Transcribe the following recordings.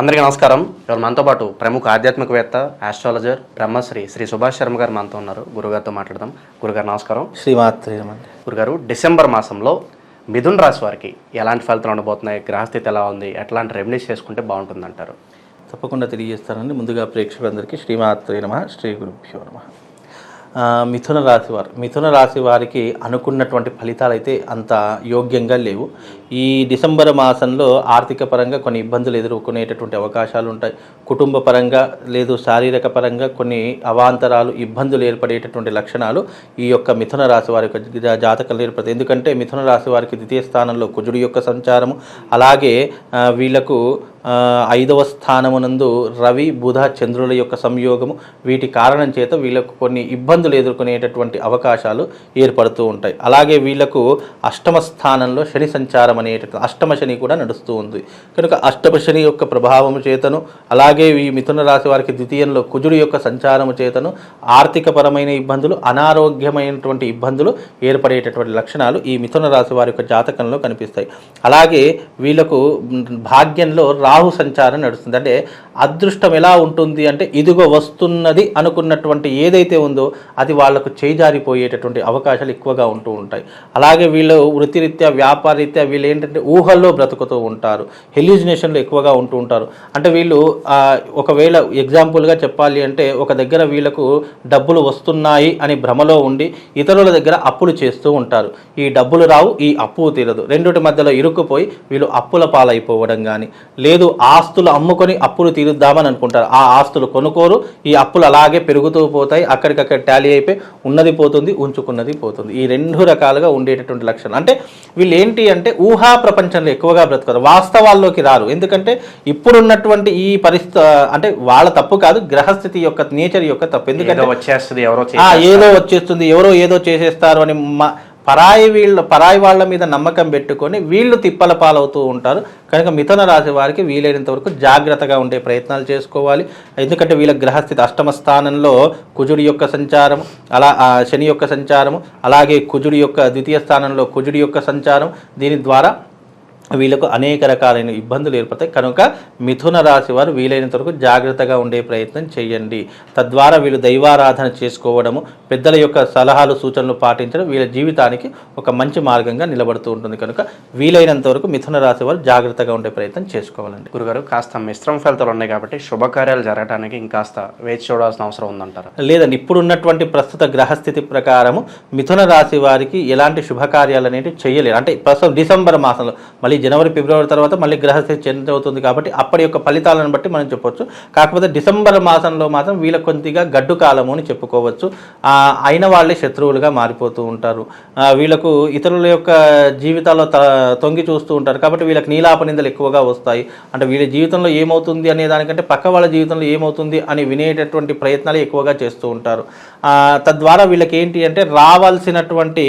అందరికీ నమస్కారం. ఇవాళ మనతో పాటు ప్రముఖ ఆధ్యాత్మికవేత్త ఆస్ట్రాలజర్ బ్రహ్మశ్రీ శ్రీ సుభాష్ శర్మ గారు మనతో ఉన్నారు. గురుగారితో మాట్లాడదాం. గురుగారు నమస్కారం. శ్రీమాత్రి. గురుగారు డిసెంబర్ మాసంలో మిథున్ రాశి వారికి ఎలాంటి ఫలితాలు ఉండబోతున్నాయి? గ్రహస్థితి ఎలా ఉంది? ఎట్లాంటి రెమెడీస్ చేసుకుంటే బాగుంటుందంటారు? తప్పకుండా తెలియజేస్తానండి. ముందుగా ప్రేక్షకులందరికీ శ్రీమాత్రి నమ శ్రీ గురుభ్యో నమ. మిథున రాశి వారు. మిథున రాశి వారికి అనుకున్నటువంటి ఫలితాలు అయితే అంత యోగ్యంగా లేవు. ఈ డిసెంబర్ మాసంలో ఆర్థిక పరంగా కొన్ని ఇబ్బందులు ఎదుర్కొనేటటువంటి అవకాశాలు ఉంటాయి. కుటుంబ పరంగా లేదు శారీరక పరంగా కొన్ని అవాంతరాలు ఇబ్బందులు ఏర్పడేటటువంటి లక్షణాలు ఈ యొక్క మిథున రాశి వారి యొక్క జా- జాతకంలో ఏర్పడతాయి. ఎందుకంటే మిథున రాశి వారికి ద్వితీయ స్థానంలో కుజుడి యొక్క సంచారము అలాగే వీళ్ళకు వీళ్ళకు ఐదవ స్థానమునందు రవి బుధ చంద్రుల యొక్క సంయోగము వీటి కారణం చేత వీళ్ళకు కొన్ని ఇబ్బందులు ఎదుర్కొనేటటువంటి అవకాశాలు ఏర్పడుతూ ఉంటాయి. అలాగే వీళ్ళకు అష్టమ స్థానంలో శని సంచారం అనేటటువంటి అష్టమ శని కూడా నడుస్తూ ఉంది. కనుక అష్టమ శని యొక్క ప్రభావము చేతను అలాగే ఈ మిథున రాశి వారికి ద్వితీయంలో కుజుడు యొక్క సంచారము చేతను ఆర్థికపరమైన ఇబ్బందులు అనారోగ్యమైనటువంటి ఇబ్బందులు ఏర్పడేటటువంటి లక్షణాలు ఈ మిథున రాశి వారి యొక్క జాతకంలో కనిపిస్తాయి. అలాగే వీళ్ళకు భాగ్యంలో రా రాహు సంచారం నడుస్తుంది. అంటే అదృష్టం ఎలా ఉంటుంది అంటే ఇదిగో వస్తున్నది అనుకున్నటువంటి ఏదైతే ఉందో అది వాళ్ళకు చేజారిపోయేటటువంటి అవకాశాలు ఎక్కువగా ఉంటూ ఉంటాయి. అలాగే వీళ్ళు వృత్తిరీత్యా వ్యాపారరీత్యా వీళ్ళు ఏంటంటే ఊహల్లో బ్రతుకుతూ ఉంటారు. హెల్యూజినేషన్లు ఎక్కువగా ఉంటూ ఉంటారు. అంటే వీళ్ళు ఒకవేళ ఎగ్జాంపుల్గా చెప్పాలి అంటే ఒక దగ్గర వీళ్ళకు డబ్బులు వస్తున్నాయి అని భ్రమలో ఉండి ఇతరుల దగ్గర అప్పులు చేస్తూ ఉంటారు. ఈ డబ్బులు రావు ఈ అప్పు తీరదు. రెండిటి మధ్యలో ఇరుక్కుపోయి వీళ్ళు అప్పుల పాలైపోవడం కానీ లేదు ఆస్తులు అమ్ముకొని అప్పులు తీరుద్దామని అనుకుంటారు. ఆ ఆస్తులు కొనుక్కోరు ఈ అప్పులు అలాగే పెరుగుతూ పోతాయి అక్కడికక్కడ టాలీ అయిపోయి ఉన్నది పోతుంది ఉంచుకున్నది పోతుంది. ఈ రెండు రకాలుగా ఉండేటటువంటి లక్షణం అంటే వీళ్ళు ఏంటి అంటే ఊహా ప్రపంచంలో ఎక్కువగా బ్రతకరు వాస్తవాల్లోకి రారు. ఎందుకంటే ఇప్పుడున్నటువంటి ఈ పరిస్థితి అంటే వాళ్ళ తప్పు కాదు గ్రహస్థితి యొక్క నేచర్ యొక్క తప్పు. ఎందుకంటే వచ్చేస్తుంది ఎవరో. ఏదో వచ్చేస్తుంది ఎవరో ఏదో చేసేస్తారు అని మ- పరాయి వీళ్ళ పరాయి వాళ్ళ మీద నమ్మకం పెట్టుకొని వీళ్ళు తిప్పల పాలవుతూ ఉంటారు. కనుక మిథున రాశి వారికి వీలైనంత వరకు జాగ్రత్తగా ఉండే ప్రయత్నాలు చేసుకోవాలి. ఎందుకంటే వీళ్ళ గ్రహస్థితి అష్టమ స్థానంలో కుజుడి యొక్క సంచారం అలా శని యొక్క సంచారము అలాగే కుజుడి యొక్క ద్వితీయ స్థానంలో కుజుడి యొక్క సంచారం. దీని ద్వారా వీళ్ళకు అనేక రకాలైన ఇబ్బందులు ఏర్పడతాయి. కనుక మిథున రాశి వారు వీలైనంత వరకు జాగ్రత్తగా ఉండే ప్రయత్నం చేయండి. తద్వారా వీళ్ళు దైవారాధన చేసుకోవడము పెద్దల యొక్క సలహాలు సూచనలు పాటించడం వీళ్ళ జీవితానికి ఒక మంచి మార్గంగా నిలబడుతూ ఉంటుంది. కనుక వీలైనంత వరకు మిథున రాశి వారు జాగ్రత్తగా ఉండే ప్రయత్నం చేసుకోవాలండి. గురుగారు కాస్త మిశ్రమ ఫలితాలు ఉన్నాయి కాబట్టి శుభకార్యాలు జరగడానికి ఇంకాస్త వేచి చూడాల్సిన అవసరం ఉందంటారు. లేదండి ఇప్పుడు ఉన్నటువంటి ప్రస్తుత గ్రహస్థితి ప్రకారము మిథున రాశి వారికి ఎలాంటి శుభకార్యాలు అనేవి చేయలేరు. అంటే ప్రస్తుతం డిసెంబర్ మాసంలో మళ్ళీ జనవరి ఫిబ్రవరి తర్వాత మళ్ళీ గ్రహస్థితి చేంజ్ అవుతుంది కాబట్టి అప్పటి యొక్క ఫలితాలను బట్టి మనం చెప్పొచ్చు. కాకపోతే డిసెంబర్ మాసంలో మాత్రం వీళ్ళ కొద్దిగా గడ్డు కాలము అని చెప్పుకోవచ్చు. అయిన వాళ్ళే శత్రువులుగా మారిపోతూ ఉంటారు. వీళ్ళకు ఇతరుల యొక్క జీవితాల్లో తొంగి చూస్తూ ఉంటారు. కాబట్టి వీళ్ళకి నీలాపనిందలు ఎక్కువగా వస్తాయి. అంటే వీళ్ళ జీవితంలో ఏమవుతుంది అనే దానికంటే పక్క వాళ్ళ జీవితంలో ఏమవుతుంది అని వినేటటువంటి ప్రయత్నాలు ఎక్కువగా చేస్తూ ఉంటారు. తద్వారా వీళ్ళకి ఏంటి అంటే రావాల్సినటువంటి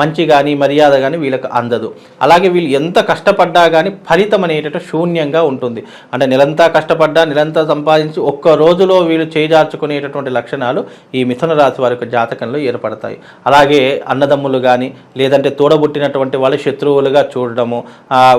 మంచి కానీ మర్యాద కానీ వీళ్ళకి అందదు. అలాగే వీళ్ళు ఎంత కష్టపడ్డా కానీ ఫలితం అనేటట్టు శూన్యంగా ఉంటుంది. అంటే నెలంతా కష్టపడ్డా నిరంతరం సంపాదించి ఒక్క రోజులో వీళ్ళు చేజార్చుకునేటటువంటి లక్షణాలు ఈ మిథున రాశి వారి యొక్క జాతకంలో ఏర్పడతాయి. అలాగే అన్నదమ్ములు కానీ లేదంటే తోడబుట్టినటువంటి వాళ్ళు శత్రువులుగా చూడడము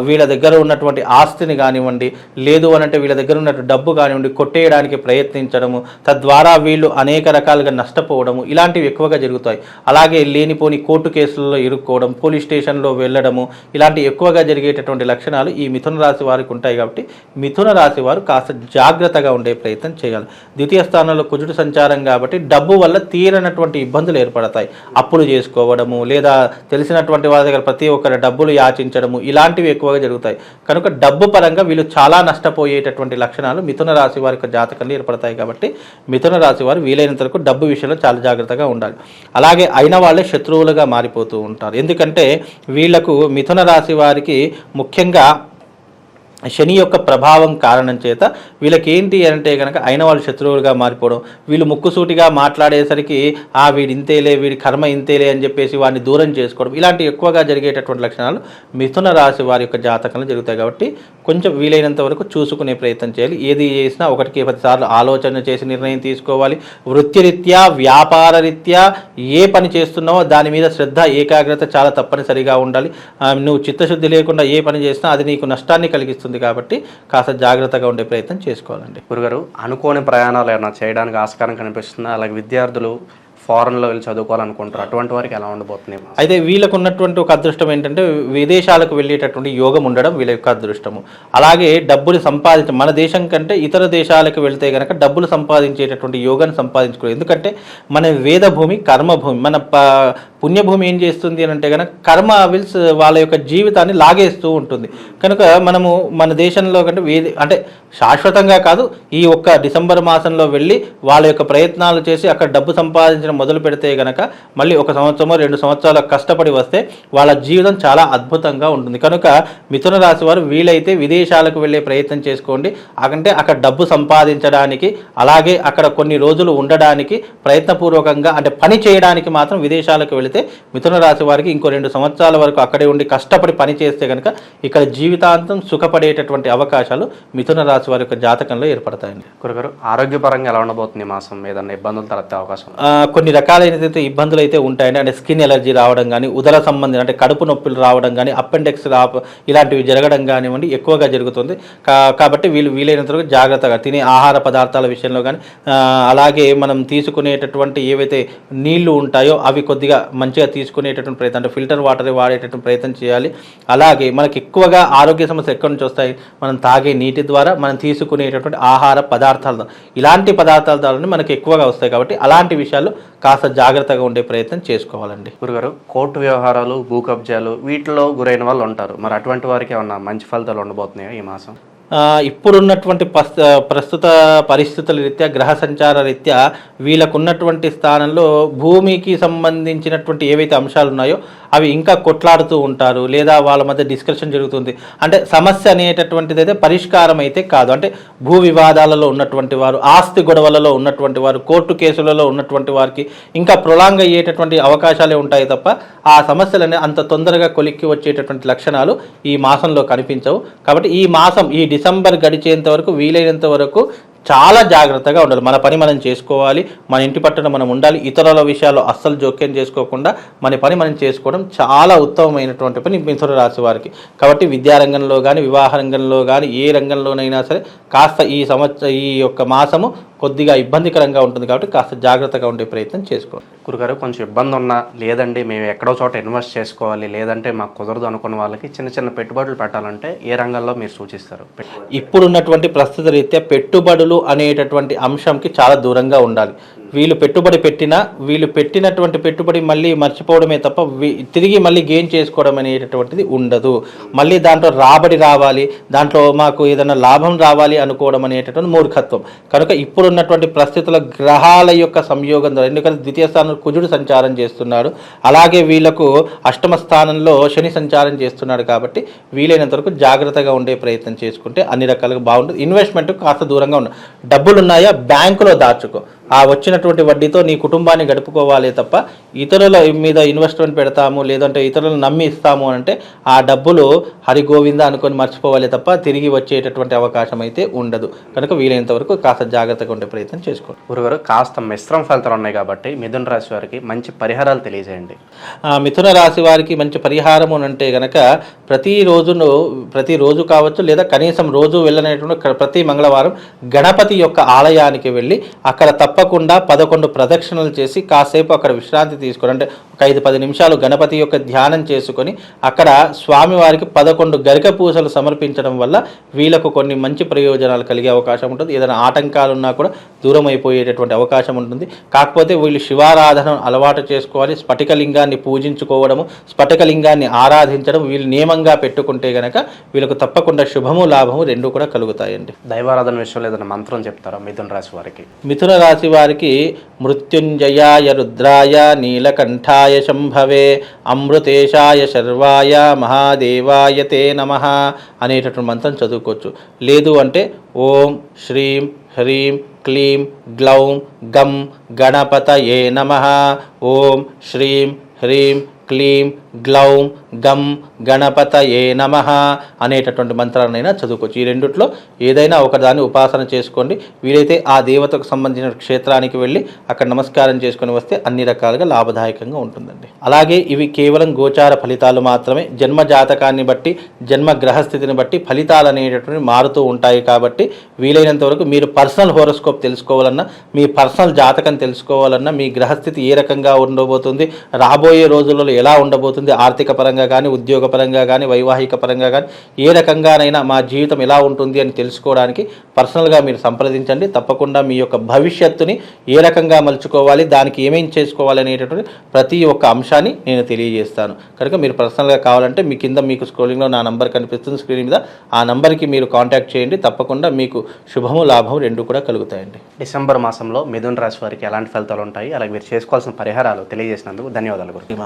వీళ్ళ దగ్గర ఉన్నటువంటి ఆస్తిని కానివ్వండి లేదు అనంటే వీళ్ళ దగ్గర ఉన్నటువంటి డబ్బు కానివ్వండి కొట్టేయడానికి ప్రయత్నించడము తద్వారా వీళ్ళు అనేక రకాలుగా నష్టపోవడము ఇలాంటివి ఎక్కువగా జరుగుతాయి. అలాగే లేనిపోని కోర్టు కేసుల్లో ఇరుక్కోవడం పోలీస్ స్టేషన్లో వెళ్ళడము ఇలాంటి ఎక్కువగా జరిగేటటువంటి లక్షణాలు ఈ మిథున రాశి వారికి ఉంటాయి కాబట్టి మిథున రాశి వారు కాస్త జాగ్రత్తగా ఉండే ప్రయత్నం చేయాలి. ద్వితీయ స్థానంలో కుజుడు సంచారం కాబట్టి డబ్బు వల్ల తీరనటువంటి ఇబ్బందులు ఏర్పడతాయి. అప్పులు చేసుకోవడము లేదా తెలిసినటువంటి వాళ్ళ దగ్గర ప్రతి ఒక్కరి డబ్బులు యాచించడము ఇలాంటివి ఎక్కువగా జరుగుతాయి. కనుక డబ్బు పరంగా వీళ్ళు చాలా నష్టపోయేటటువంటి లక్షణాలు మిథున రాశి వారి యొక్క జాతకంలో ఏర్పడతాయి కాబట్టి మిథున రాశి వారు వీలైనంత వరకు డబ్బు విషయంలో చాలా జాగ్రత్తగా ఉండాలి. అలాగే అయిన వాళ్ళే శత్రువులుగా మారిపోతూ ఉంటారు. ఎందుకంటే వీళ్ళకు మిథున రాశి వారికి ముఖ్యంగా శని యొక్క ప్రభావం కారణం చేత వీళ్ళకి ఏంటి అంటే కనుక అయిన వాళ్ళు శత్రువులుగా మారిపోవడం. వీళ్ళు ముక్కుసూటిగా మాట్లాడేసరికి ఆ వీడి ఇంతేలే వీడి కర్మ ఇంతేలే అని చెప్పేసి వాడిని దూరం చేసుకోవడం. ఇలాంటి ఎక్కువగా జరిగేటటువంటి లక్షణాలు మిథున రాశి వారి యొక్క జాతకంలో జరుగుతాయి కాబట్టి కొంచెం వీలైనంత వరకు చూసుకునే ప్రయత్నం చేయాలి. ఏది చేసినా ఒకటికి పదిసార్లు ఆలోచన చేసి నిర్ణయం తీసుకోవాలి. వృత్తిరీత్యా వ్యాపార రీత్యా ఏ పని చేస్తున్నావో దాని మీద శ్రద్ధ ఏకాగ్రత చాలా తప్పనిసరిగా ఉండాలి. నువ్వు చిత్తశుద్ధి లేకుండా ఏ పని చేసినా అది నీకు నష్టాన్ని కలిగిస్తుంది కాబట్టి కాస్త జాగ్రత్తగా ఉండే ప్రయత్నం చేసుకోవాలండి. గురుగారు అనుకోని ప్రయాణాలు ఏమైనా చేయడానికి ఆస్కారం కనిపిస్తుంది? అలాగే విద్యార్థులు ఫారెన్లో వెళ్ళి చదువుకోవాలనుకుంటారు. అటువంటి వారికి ఎలా ఉండబోతున్నాయి అయితే వీళ్ళకు ఉన్నటువంటి ఒక అదృష్టం ఏంటంటే విదేశాలకు వెళ్ళేటటువంటి యోగం ఉండడం వీళ్ళ యొక్క అదృష్టము. అలాగే డబ్బులు సంపాదించడం మన దేశం కంటే ఇతర దేశాలకు వెళ్తే కనుక డబ్బులు సంపాదించేటటువంటి యోగాన్ని సంపాదించుకోవాలి. ఎందుకంటే మన వేదభూమి కర్మభూమి మన పుణ్యభూమి ఏం చేస్తుంది అని అంటే కనుక కర్మ విల్స్ వాళ్ళ యొక్క జీవితాన్ని లాగేస్తూ ఉంటుంది. కనుక మనము మన దేశంలో కంటే వేది అంటే శాశ్వతంగా కాదు ఈ ఒక్క డిసెంబర్ మాసంలో వెళ్ళి వాళ్ళ యొక్క ప్రయత్నాలు చేసి అక్కడ డబ్బు సంపాదించడం మొదలు పెడితే కనుక మళ్ళీ ఒక సంవత్సరమో రెండు సంవత్సరాలు కష్టపడి వస్తే వాళ్ళ జీవితం చాలా అద్భుతంగా ఉంటుంది. కనుక మిథున రాశి వారు వీలైతే విదేశాలకు వెళ్ళే ప్రయత్నం చేసుకోండి. అంటే అక్కడ డబ్బు సంపాదించడానికి అలాగే అక్కడ కొన్ని రోజులు ఉండడానికి ప్రయత్నపూర్వకంగా అంటే పని చేయడానికి మాత్రం విదేశాలకు వెళితే మిథున రాశి వారికి ఇంకో రెండు సంవత్సరాల వరకు అక్కడే ఉండి కష్టపడి పని చేస్తే కనుక ఇక్కడ జీవితాంతం సుఖపడేటటువంటి అవకాశాలు మిథున రాశి వారి యొక్క జాతకంలో ఏర్పడతాయండి. గురుగారు ఆరోగ్యపరంగా ఎలా ఉండబోతుంది మాసం? ఏదన్నా ఇబ్బందులు తలెత్తే అవకాశం కొన్ని రకాలైనటువంటి ఇబ్బందులు అయితే ఉంటాయండి. అంటే స్కిన్ ఎలర్జీ రావడం కానీ ఉదర సంబంధం అంటే కడుపు నొప్పులు రావడం కానీ అపెండెక్స్ రా ఇలాంటివి జరగడం కానివ్వండి ఎక్కువగా జరుగుతుంది. కా- కాబట్టి వీళ్ళు వీలైనంత వరకు జాగ్రత్తగా తినే ఆహార పదార్థాల విషయంలో కానీ అలాగే మనం తీసుకునేటటువంటి ఏవైతే నీళ్ళు ఉంటాయో అవి కొద్దిగా మంచిగా తీసుకునేటటువంటి ప్రయత్నం అంటే ఫిల్టర్ వాటర్ వాడేటటువంటి ప్రయత్నం చేయాలి. అలాగే మనకి ఎక్కువగా ఆరోగ్య సమస్యలు ఎక్కడి నుంచి వస్తాయి? మనం తాగే నీటి ద్వారా మనం తీసుకునేటటువంటి ఆహార పదార్థాల ద్వారా. ఇలాంటి పదార్థాల ద్వారా మనకి ఎక్కువగా వస్తాయి కాబట్టి అలాంటి విషయాలు కాస్త జాగ్రత్తగా ఉండే ప్రయత్నం చేసుకోవాలండి. గురుగారు కోర్టు వ్యవహారాలు భూ కబ్జాలు వీటిలో గురైన వాళ్ళు ఉంటారు. మరి అటువంటి వారికి ఏమన్నా మంచి ఫలితాలు ఉండబోతున్నాయా ఈ మాసం? ఇప్పుడున్నటువంటి ప్రస్తుత పరిస్థితుల రీత్యా గ్రహ సంచార రీత్యా వీళ్ళకున్నటువంటి స్థానంలో భూమికి సంబంధించినటువంటి ఏవైతే అంశాలు ఉన్నాయో అవి ఇంకా కొట్లాడుతూ ఉంటారు లేదా వాళ్ళ మధ్య డిస్కషన్ జరుగుతుంది. అంటే సమస్య అనేటటువంటిది అయితే పరిష్కారం అయితే కాదు. అంటే భూ వివాదాలలో ఉన్నటువంటి వారు ఆస్తి గొడవలలో ఉన్నటువంటి వారు కోర్టు కేసులలో ఉన్నటువంటి వారికి ఇంకా ప్రొలాంగ్ అయ్యేటటువంటి అవకాశాలే ఉంటాయి తప్ప ఆ సమస్యలనే అంత తొందరగా కొలిక్కి వచ్చేటటువంటి లక్షణాలు ఈ మాసంలో కనిపించవు. కాబట్టి ఈ మాసం ఈ డిసెంబర్ గడిచేంత వరకు వీలైనంత వరకు చాలా జాగ్రత్తగా ఉండాలి. మన పని మనం చేసుకోవాలి. మన ఇంటి పట్టున మనం ఉండాలి. ఇతరుల విషయాల్లో అస్సలు జోక్యం చేసుకోకుండా మన పని మనం చేసుకోవడం చాలా ఉత్తమమైనటువంటి పని మిథున రాశి వారికి. కాబట్టి విద్యారంగంలో కానీ వివాహ రంగంలో కానీ ఏ రంగంలోనైనా సరే కాస్త ఈ సంవత్సర ఈ యొక్క మాసము కొద్దిగా ఇబ్బందికరంగా ఉంటుంది కాబట్టి కాస్త జాగ్రత్తగా ఉండే ప్రయత్నం చేసుకోండి. గురుగారు కొంచెం ఇబ్బంది ఉన్నా లేదండి మేము ఎక్కడో చోట ఇన్వెస్ట్ చేసుకోవాలి లేదంటే మాకు కుదరదు అనుకున్న వాళ్ళకి చిన్న చిన్న పెట్టుబడులు పెట్టాలంటే ఏ రంగంలో మీరు సూచిస్తారు? ఇప్పుడున్నటువంటి ప్రస్తుత రీత్యా పెట్టుబడులు అనేటటువంటి అంశంకి చాలా దూరంగా ఉండాలి. వీళ్ళు పెట్టుబడి పెట్టినా వీళ్ళు పెట్టినటువంటి పెట్టుబడి మళ్ళీ మర్చిపోవడమే తప్ప తిరిగి మళ్ళీ గెయిన్ చేసుకోవడం అనేటటువంటిది ఉండదు. మళ్ళీ దాంట్లో రాబడి రావాలి దాంట్లో మాకు ఏదైనా లాభం రావాలి అనుకోవడం అనేటటువంటి మూర్ఖత్వం. కనుక ఉన్నటువంటి ప్రస్తుతుల గ్రహాల యొక్క సంయోగం ద్వారా ఎందుకంటే ద్వితీయ స్థానంలో కుజుడు సంచారం చేస్తున్నాడు. అలాగే వీళ్ళకు అష్టమ స్థానంలో శని సంచారం చేస్తున్నాడు కాబట్టి వీలైనంత వరకు జాగ్రత్తగా ఉండే ప్రయత్నం చేసుకుంటే అన్ని రకాలుగా బాగుంటుంది. ఇన్వెస్ట్మెంట్ కాస్త దూరంగా ఉండాలి డబ్బులు ఉన్నాయా బ్యాంకులో దాచుకో. ఆ వచ్చినటువంటి వడ్డీతో నీ కుటుంబాన్ని గడుపుకోవాలి తప్ప ఇతరుల మీద ఇన్వెస్ట్మెంట్ పెడతాము లేదంటే ఇతరులను నమ్మి ఇస్తాము అంటే ఆ డబ్బులు హరి గోవింద అనుకొని మర్చిపోవాలి తప్ప తిరిగి వచ్చేటటువంటి అవకాశం అయితే ఉండదు. కనుక వీలైనంత వరకు కాస్త జాగ్రత్తగా ఉండే ప్రయత్నం చేసుకోండి. గురుగారు కాస్త మిశ్రమ ఫలితాలు ఉన్నాయి కాబట్టి మిథున రాశి వారికి మంచి పరిహారాలు తెలియజేయండి. ఆ మిథున రాశి వారికి మంచి పరిహారం అని అంటే గనక ప్రతిరోజును ప్రతిరోజు కావచ్చు లేదా కనీసం రోజు వెళ్ళనేటువంటి ప్రతి మంగళవారం గణపతి యొక్క ఆలయానికి వెళ్ళి అక్కడ తప్పకుండా పదకొండు ప్రదక్షిణలు చేసి కాసేపు అక్కడ విశ్రాంతి తీసుకొని అంటే ఒక ఐదు పది నిమిషాలు గణపతి యొక్క ధ్యానం చేసుకొని అక్కడ స్వామివారికి పదకొండు గరిక పూసలు సమర్పించడం వల్ల వీళ్ళకు కొన్ని మంచి ప్రయోజనాలు కలిగే అవకాశం ఉంటుంది. ఏదైనా ఆటంకాలు ఉన్నా కూడా దూరం అయిపోయేటటువంటి అవకాశం ఉంటుంది. కాకపోతే వీళ్ళు శివారాధన అలవాటు చేసుకోవాలి. స్ఫటికలింగాన్ని పూజించుకోవడము స్ఫటికలింగాన్ని ఆరాధించడం వీళ్ళు నియమంగా పెట్టుకుంటే గనక వీళ్ళకు తప్పకుండా శుభము లాభము రెండు కూడా కలుగుతాయండి. దైవారాధన విషయంలో ఏదైనా మంత్రం చెప్తారా మిథున రాశి వారికి? మిథున రాశి వారికి మృత్యుంజయాయ రుద్రాయ నీలకంఠాయ శంభవే అమృతేశాయ శర్వాయ మహాదేవాయ తే నమ అనేటటువంటి మంత్రం చదువుకోవచ్చు. లేదు అంటే ఓం శ్రీం హ్రీం క్లీం గ్లౌం గం గణపతయే నమ. ఓం శ్రీం హ్రీం క్లీం గ్లౌం గం గణపతయే నమ అనేటటువంటి మంత్రాలనైనా చదువుకోవచ్చు. ఈ రెండిట్లో ఏదైనా ఒకదాన్ని ఉపాసన చేసుకోండి. వీలైతే ఆ దేవతకు సంబంధించిన క్షేత్రానికి వెళ్ళి అక్కడ నమస్కారం చేసుకొని వస్తే అన్ని రకాలుగా లాభదాయకంగా ఉంటుందండి. అలాగే ఇవి కేవలం గోచార ఫలితాలు మాత్రమే. జన్మ జాతకాన్ని బట్టి జన్మ గ్రహస్థితిని బట్టి ఫలితాలు అనేటటువంటి మారుతూ ఉంటాయి కాబట్టి వీలైనంత వరకు మీరు పర్సనల్ హోరోస్కోప్ తెలుసుకోవాలన్నా మీ పర్సనల్ జాతకం తెలుసుకోవాలన్నా మీ గ్రహస్థితి ఏ రకంగా ఉండబోతుంది రాబోయే రోజులలో ఎలా ఉండబోతుంది ఆర్థిక పరంగా కానీ ఉద్యోగ పరంగా కానీ వైవాహిక పరంగా కానీ ఏ రకంగానైనా మా జీవితం ఎలా ఉంటుంది అని తెలుసుకోవడానికి పర్సనల్గా మీరు సంప్రదించండి. తప్పకుండా మీ యొక్క భవిష్యత్తుని ఏ రకంగా మలుచుకోవాలి దానికి ఏమేం చేసుకోవాలి అనేటటువంటి ప్రతి ఒక్క అంశాన్ని నేను తెలియజేస్తాను. కనుక మీరు పర్సనల్గా కావాలంటే మీ కింద మీకు స్క్రోలింగ్లో నా నంబర్ కనిపిస్తుంది స్క్రీన్ మీద. ఆ నంబర్కి మీరు కాంటాక్ట్ చేయండి. తప్పకుండా మీకు శుభము లాభం రెండు కూడా కలుగుతాయండి. డిసెంబర్ మాసంలో మిథున రాశి వారికి ఎలాంటి ఫలితాలు ఉంటాయి? అలాగే మీరు చేసుకోవాల్సిన పరిహారాలు తెలియజేసినందుకు ధన్యవాదాలు గురు.